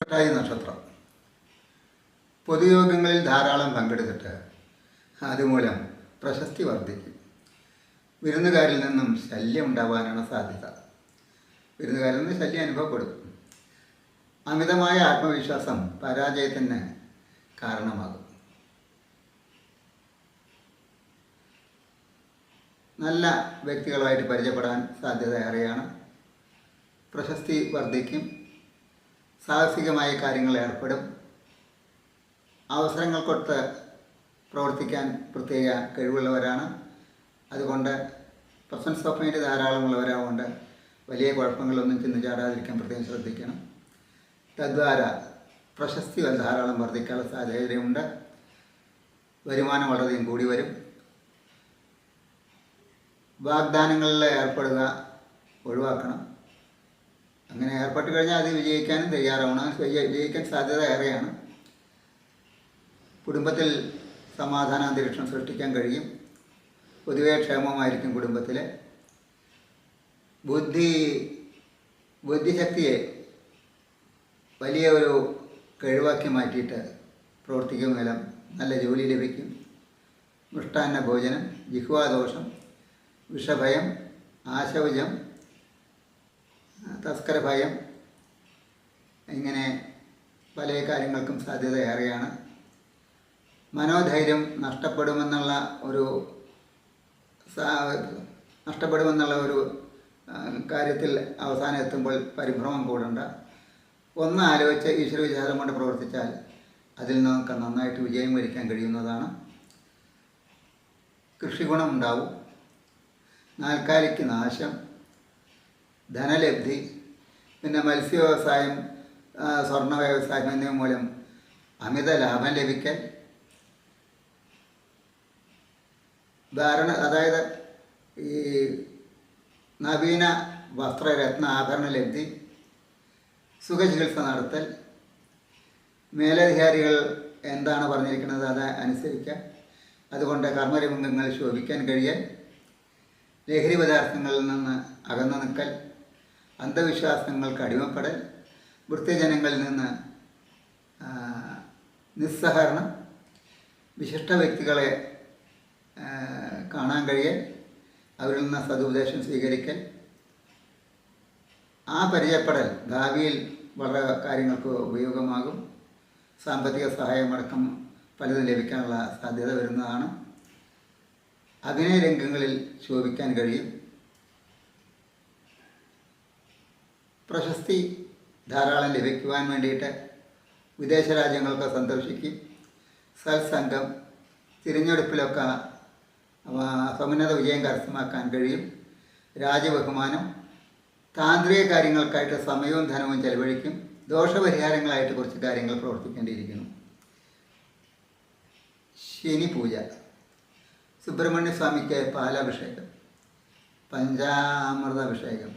ഉത്രട്ടാതി നക്ഷത്രം. പൊതുയോഗങ്ങളിൽ ധാരാളം പങ്കെടുത്തിട്ട് അതുമൂലം പ്രശസ്തി വർദ്ധിക്കും. വിരുന്നുകാരിൽ നിന്നും ശല്യം ഉണ്ടാവാനാണ് സാധ്യത. വിരുന്നുകാരിൽ നിന്ന് ശല്യം അനുഭവപ്പെടും. അമിതമായ ആത്മവിശ്വാസം പരാജയത്തിന് കാരണമാകും. നല്ല വ്യക്തികളുമായിട്ട് പരിചയപ്പെടാൻ സാധ്യത ഏറെയാണ്. പ്രശസ്തി വർദ്ധിക്കും. സാഹസികമായ കാര്യങ്ങൾ ഏർപ്പെടും. അവസരങ്ങൾ കൊടുത്ത് പ്രവർത്തിക്കാൻ പ്രത്യേക കഴിവുള്ളവരാണ്. അതുകൊണ്ട് പ്രസൻസ് ഓഫ് മൈൻഡ് ധാരാളമുള്ളവരാകൊണ്ട് വലിയ കുഴപ്പങ്ങളൊന്നും ചെന്ന് ചാടാതിരിക്കാൻ പ്രത്യേകം ശ്രദ്ധിക്കണം. തദ്വാര പ്രശസ്തി ധാരാളം വർദ്ധിക്കാനുള്ള സാഹചര്യമുണ്ട്. വരുമാനം വളരെയധികം കൂടി വരും. വാഗ്ദാനങ്ങളിൽ ഏർപ്പെടുക ഒഴിവാക്കണം. അങ്ങനെ ഏർപ്പെട്ട് കഴിഞ്ഞാൽ അത് വിജയിക്കാനും തയ്യാറാവണം. വിജയിക്കാൻ സാധ്യത ഏറെയാണ്. കുടുംബത്തിൽ സമാധാന അന്തരീക്ഷം സൃഷ്ടിക്കാൻ കഴിയും. പൊതുവേ ക്ഷേമമായിരിക്കും കുടുംബത്തിൽ ബുദ്ധി ബുദ്ധിശക്തിയെ വലിയ ഒരു കഴിവാക്കി മാറ്റിയിട്ട് പ്രവർത്തിക്കും മൂലം നല്ല ജോലി ലഭിക്കും. മൃഷ്ടാന്ന ഭോജനം ജിഹ്വാദോഷം വിഷഭയം ആശൗചം തസ്കരഭയം. ഇങ്ങനെ പല കാര്യങ്ങൾക്കും സാധ്യത ഏറെയാണ് മനോധൈര്യം നഷ്ടപ്പെടുമെന്നുള്ള ഒരു നഷ്ടപ്പെടുമെന്നുള്ള ഒരു കാര്യത്തിൽ അവസാനം എത്തുമ്പോൾ പരിഭ്രമം കൂടണ്ട. ഒന്ന് ആലോചിച്ച് ഈശ്വര വിചാരം കൊണ്ട് പ്രവർത്തിച്ചാൽ അതിൽ നമുക്ക് നന്നായിട്ട് വിജയം വരിക്കാൻ കഴിയുന്നതാണ്. കൃഷിഗുണം ഉണ്ടാവും നാൽക്കാലിക്ക് നാശം. ധനലബ്ധി പിന്നെ മത്സ്യ വ്യവസായം സ്വർണ വ്യവസായം എന്നിവ മൂലം അമിത ലാഭം ലഭിക്കൽ ധാരണ അതായത് ഈ നവീന വസ്ത്രരത്ന ആഭരണ ലബ്ധി സുഖചികിത്സ നടത്തൽ മേലധികാരികൾ എന്താണ് പറഞ്ഞിരിക്കുന്നത് അത് അനുസരിക്കുക അതുകൊണ്ട് കർമ്മരംഗങ്ങൾ ശോഭിക്കാൻ കഴിയൽ ലഹരി പദാർത്ഥങ്ങളിൽ നിന്ന് അകന്നു നിൽക്കൽ അന്ധവിശ്വാസങ്ങൾക്ക് അടിമപ്പെടൽ വൃത്യജനങ്ങളിൽ നിന്ന് നിസ്സഹരണം വിശിഷ്ട വ്യക്തികളെ കാണാൻ കഴിയൽ അവരിൽ നിന്ന് സതുപദേശം സ്വീകരിക്കൽ ആ പരിചയപ്പെടൽ ഭാവിയിൽ വളരെ കാര്യങ്ങൾക്ക് ഉപയോഗമാകും. സാമ്പത്തിക സഹായമടക്കം പലതും ലഭിക്കാനുള്ള സാധ്യത വരുന്നതാണ്. അഭിനയ രംഗങ്ങളിൽ ശോഭിക്കാൻ കഴിയും. പ്രശസ്തി ധാരാളം ലഭിക്കുവാൻ വേണ്ടിയിട്ട് വിദേശ രാജ്യങ്ങളൊക്കെ സന്ദർശിക്കും. സത്സംഗം തിരഞ്ഞെടുപ്പിലൊക്കെ സമുന്നത വിജയം കരസ്ഥമാക്കാൻ കഴിയും. രാജബഹുമാനം താന്ത്രിക കാര്യങ്ങൾക്കായിട്ട് സമയവും ധനവും ചെലവഴിക്കും. ദോഷപരിഹാരങ്ങളായിട്ട് കുറച്ച് കാര്യങ്ങൾ പ്രവർത്തിക്കേണ്ടിയിരിക്കുന്നു. ശനി പൂജ സുബ്രഹ്മണ്യ സ്വാമിക്ക് പാലാഭിഷേകം പഞ്ചാമൃത അഭിഷേകം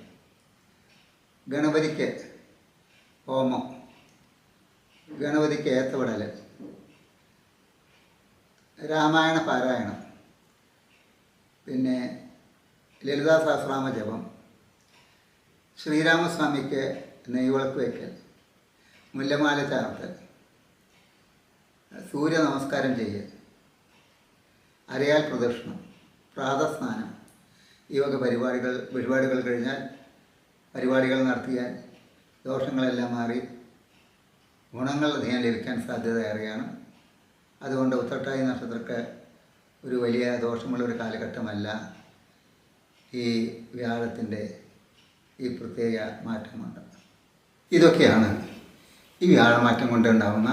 ഗണപതിക്ക് ഹോമം. ഗണപതിക്ക് ഏത്തവിടൽ രാമായണ പാരായണം. പിന്നെ ലളിതാ സഹസ്രാമ ജപം. ശ്രീരാമസ്വാമിക്ക് നെയ്വിളക്ക് വയ്ക്കൽ മുല്ലമാല ചാർത്തൽ സൂര്യ നമസ്കാരം ചെയ്യൽ. അരയാൽ പ്രദക്ഷിണം. പ്രാതസ്നാനം. ഈ വക പരിപാടികൾ പരിപാടികൾ കഴിഞ്ഞാൽ പരിപാടികൾ നടത്തിയാൽ ദോഷങ്ങളെല്ലാം മാറി ഗുണങ്ങൾ അധികം ലഭിക്കാൻ സാധ്യത ഏറെയാണ്. അതുകൊണ്ട് ഉത്രട്ടായി നക്ഷത്രക്ക് ഒരു വലിയ ദോഷമുള്ളൊരു കാലഘട്ടമല്ല ഈ വ്യാഴത്തിന്റെ ഈ പ്രത്യേക മാറ്റമുണ്ട്. ഇതൊക്കെയാണ് ഈ വ്യാഴമാറ്റം കൊണ്ടുണ്ടാവുന്ന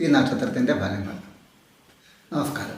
ഈ നക്ഷത്രത്തിന്റെ ഫലങ്ങൾ. നമസ്കാരം.